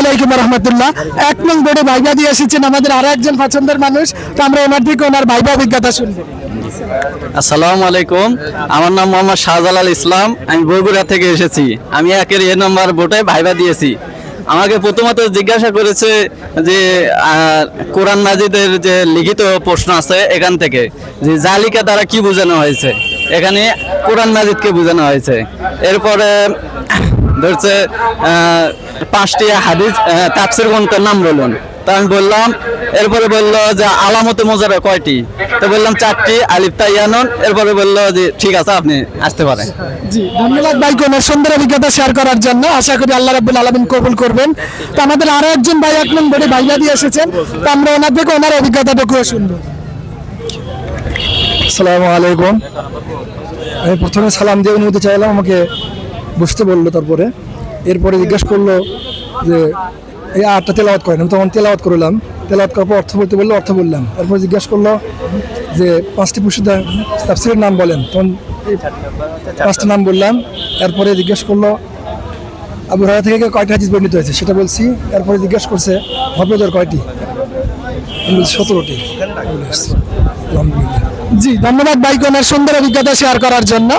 আলাইকুম এক বোর্ডে দিয়ে এসেছেন আমাদের পছন্দের মানুষ। তো আমরা থেকে ভাইবা অভিজ্ঞতা আসসালামু আলাইকুম। আমার নাম মোহাম্মদ ইসলাম। আমি বগুড়া থেকে এসেছি। আমি একের নম্বর ভাইবা দিয়েছি। আমাকে প্রথমত জিজ্ঞাসা করেছে যে কোরআন মাজিদের যে লিখিত প্রশ্ন আছে এখান থেকে, যে জালিকা দ্বারা কি বোঝানো হয়েছে? এখানে কোরআন মাজিদকে বোঝানো হয়েছে। এরপরে ধরছে পাঁচটি হাদিস আহ, তাফসির গ্রন্থের নাম বলুন তা আমি বললাম এরপরে বলল যে আলামতে মোজারা কয়টি? তো বললাম চারটি আলিফ তাইয়ানুন এরপরে বলল যে ঠিক আছে আপনি আসতে পারেন। জি ধন্যবাদ ভাই ওনার সুন্দর অভিজ্ঞতা শেয়ার করার জন্য। আশা করি আল্লাহ রাব্বুল আলামিন কবুল করবেন। তো আমাদের আরও একজন ভাই এক নং বোর্ডে ভাইবা দিয়ে এসেছেন। তো আমরা ওনার থেকে ওনার অভিজ্ঞতাটুকুও শুনব। আসসালামু আলাইকুম। আমি প্রথমে সালাম দিয়ে অনুমতি চাইলাম আমাকে বসতে বলল তারপরে। এরপরে জিজ্ঞেস করল যে, এই আটটা তেলাওয়াত করেন। আমি তখন তেলাওয়াত করলাম। তেলাওয়াত করার পর অর্থ বলতে বলল, অর্থ বললাম। তারপর জিজ্ঞেস করল যে, পাঁচটি পুরুষের তাফসিরের নাম বলেন। তখন পাঁচটা নাম বললাম। এরপরে জিজ্ঞেস করল, আবু হরাইরা থেকে কয়টা হাদিস বর্ণিত হয়েছে? সেটা বলছি। এরপরে জিজ্ঞেস করছে হরফেজর কয়টি? বলছি, সতেরোটি। জি, ধন্যবাদ ভাই ওনার সুন্দর অভিজ্ঞতা শেয়ার করার জন্য।